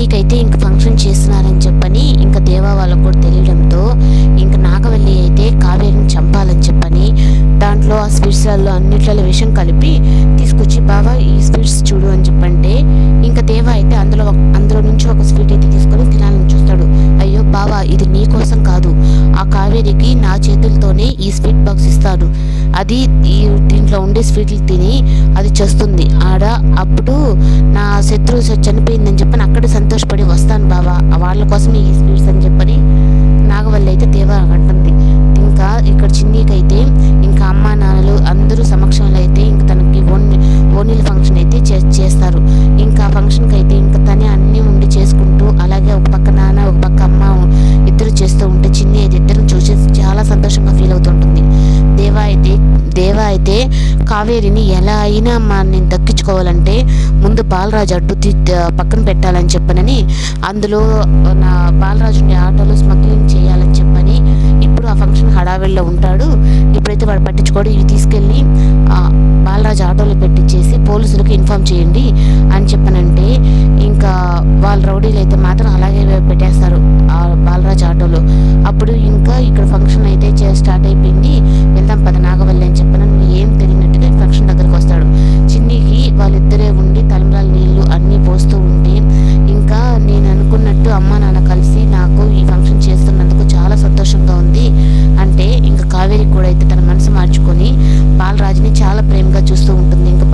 నీకైతే ఇంక ఫంక్షన్ చేస్తున్నారని చెప్పని ఇంకా దేవా వాళ్ళకు కూడా తెలియడంతో ఇంక నాగవల్లి అయితే కావేరిని చంపాలని చెప్పని దాంట్లో ఆ స్వీట్స్లలో అన్నిట్లలో విషం కలిపి తీసుకొచ్చి బావా ఈ స్వీట్స్ చూడు అని చెప్పంటే ఇంకా దేవా అయితే అందులో ఒక- అందులో నుంచి ఒక స్వీట్ అయితే తీసుకొని తినాలని చూస్తాడు. అయ్యో బావా ఇది నీ కోసం కాదు. ఆ కావేరికి నా చేతులతోనే ఈ స్వీట్ బాక్స్ ఇస్తాడు. అది ఈ దీంట్లో ఉండే స్వీట్లు తిని అది చేస్తుంది. ఆడ అప్పుడు నా శత్రువు చనిపోయి వాళ్ళ ఈ స్వీట్స్ అని చెప్పని నాగవల్లి అయితే దేవా అంటుంది. ఇంకా ఇక్కడ చిన్నీకైతే ఇంకా అమ్మ నాన్నలు అందరూ సమక్షంలో అయితే ఇంకా తనకి ఓని ఓనీల ఫంక్షన్ అయితే చే- చేస్తారు. ఇంకా ఆ ఫంక్షన్కి అయితే ఇంకా తనే అన్నీ ఉండి చేసుకుంటూ అలాగే ఒక పక్క నాన్న ఒక పక్క అమ్మ ఇద్దరు చేస్తూ ఉంటే చిన్ని అయితే ఇద్దరు చూసి చాలా సంతోషంగా ఫీల్ అవుతుంటుంది దేవా అయితే దేవా అయితే కావేరిని ఎలా అయినా మా నేను దక్కించుకోవాలంటే ముందు బాలరాజు అడ్డు పక్కన పెట్టాలని చెప్పనని అందులో నా బాలరాజుని ఆటోలో స్మగ్లింగ్ చేయాలని చెప్పని ఇప్పుడు ఆ ఫంక్షన్ హడావిడిలో ఉంటాడు. ఇప్పుడైతే వాడు పట్టించుకోడు. ఇవి తీసుకెళ్ళి బాలరాజు ఆటోలో పెట్టించేసి పోలీసులకు ఇన్ఫామ్ చేయండి అని చెప్పనంటే ఇంకా వాళ్ళ రౌడీలు అయితే మాత్రం అలాగే పెట్టేస్తారు. మనసు మార్చుకొని బాలరాజుని చాలా ప్రేమగా చూస్తూ ఉంటుంది. ఇంకా